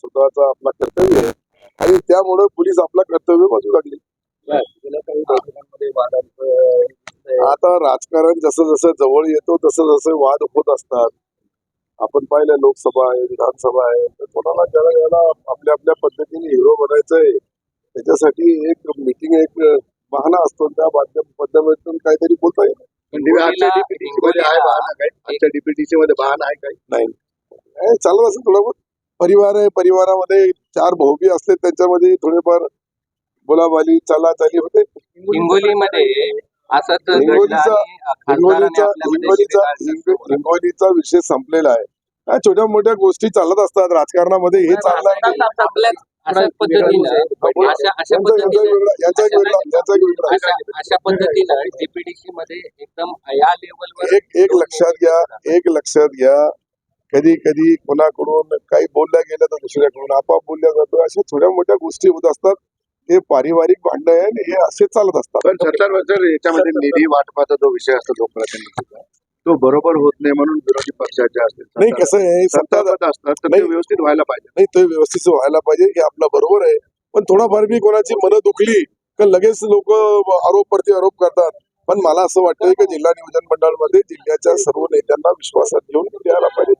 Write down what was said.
स्वतःचा आपला कर्तव्य आहे. आणि त्यामुळे पोलीस आपला कर्तव्य बाजू लागली. आता राजकारण जसं जसं जवळ येतो तसं जसं वाद होत असतात. आपण पाहिलं लोकसभा आहे विधानसभा आहे तर कोणाला ज्याला याला आपल्या आपल्या पद्धतीने हिरो बनायचंय त्याच्यासाठी एक मिटिंग एक बहाणा असतो त्या माध्यम माध्यमातून काहीतरी बोलता येईल पण आजच्या डीपीटीसी मध्ये बहाणा आहे काय नाही. नाही, चालत असेल थोडं बहुत. परिवार आहे परिवारामध्ये चार भाऊबी असते त्यांच्यामध्ये थोडेफार बोलाबाली चालाचाली होते. हिंगोलीमध्ये असंच घडलं हिंगोलीचा- हिंगोलीचा विषय संपलेला आहे. हा छोट्या मोठ्या गोष्टी चालत असतात राजकारणामध्ये हे पद्धतीनं अशा पद्धतीनं मध्ये एकदम या लेवलवर एक लक्षात घ्या एक लक्षात घ्या. कधी कधी कोणाकडून काही बोलल्या गेलं तर दुसऱ्याकडून. आपाप बोलल्या जातं. अशा थोड्या मोठ्या गोष्टी होत असतात. हे पारिवारिक भांडण आहे आणि हे असे चालत असतात. पण सरकार याच्यामध्ये निधी वाटपाचा जो विषय असतो लोकप्रतिनिधीचा तो बरोबर होत नाही म्हणून विरोधी पक्षाचे असतील नाही कसं आहे सत्ता असतात तर नाही. व्यवस्थित व्हायला पाहिजे. नाही ते व्यवस्थित व्हायला पाहिजे हे आपलं बरोबर आहे. पण थोडाफार बी कोणाची मनं दुखली तर लगेच लोक आरोप प्रति आरोप करतात. पण मला असं वाटतंय की जिल्हा नियोजन मंडळामध्ये जिल्ह्याच्या सर्व नेत्यांना विश्वासात घेऊन द्यायला पाहिजे.